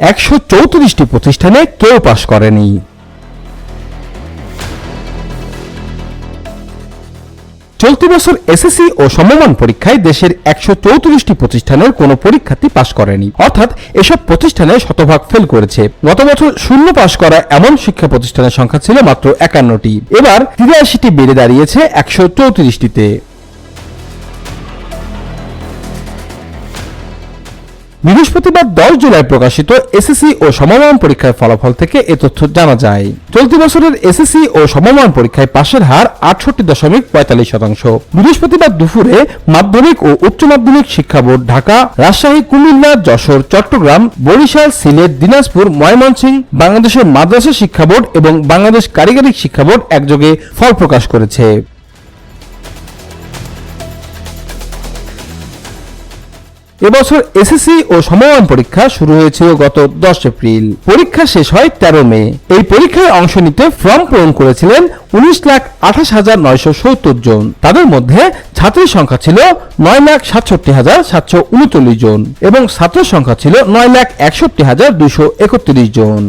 একশো চৌত্রিশটি প্রতিষ্ঠানে কেউ পাশ করেনি। চলতি বছর এসএসসি ও সমমান পরীক্ষায় দেশের একশো চৌত্রিশটি প্রতিষ্ঠানের কোনো পরীক্ষার্থী পাশ করেনি। অর্থাৎ এসব প্রতিষ্ঠানে শতভাগ ফেল করেছে। গত বছর শূন্য পাশ করা এমন শিক্ষা প্রতিষ্ঠানের সংখ্যা ছিল মাত্র একান্নটি। এবার তিরাশিটি বেড়ে দাঁড়িয়েছে একশো চৌত্রিশটিতে। বৃহস্পতিবার দশ জুলাই প্রকাশিত এসএসসি ও সমমান পরীক্ষার ফলাফল থেকে এ তথ্য জানা যায়। চলতি বছরের এসএসসি ও সমমান পরীক্ষায় পাশের হার আটষট্টি দশমিক পঁয়তাল্লিশ শতাংশ। বৃহস্পতিবার দুপুরে মাধ্যমিক ও উচ্চ মাধ্যমিক শিক্ষা বোর্ড ঢাকা, রাজশাহী, কুমিল্লা, যশোর, চট্টগ্রাম, বরিশাল, সিলেট, দিনাজপুর, ময়মনসিংহ, বাংলাদেশের মাদ্রাসা শিক্ষা বোর্ড এবং বাংলাদেশ কারিগরি শিক্ষা বোর্ড একযোগে ফল প্রকাশ করেছে। এবছর এসএসসি ও সমমান পরীক্ষা শুরু হয়েছিল গত দশ এপ্রিল। পরীক্ষা শেষ হয় তেরো মে। এই পরীক্ষায় অংশ নিতে ফর্ম পূরণ করেছিলেন উনিশ লাখ আঠাশ হাজার নয়শো সত্তর জন। তাদের মধ্যে ছাত্রীর সংখ্যা ছিল নয় লাখ সাতষট্টি হাজার সাতশো উনচল্লিশ জন এবং ছাত্রের সংখ্যা ছিল নয় লাখ একষট্টি হাজার দুশো একত্রিশ জন।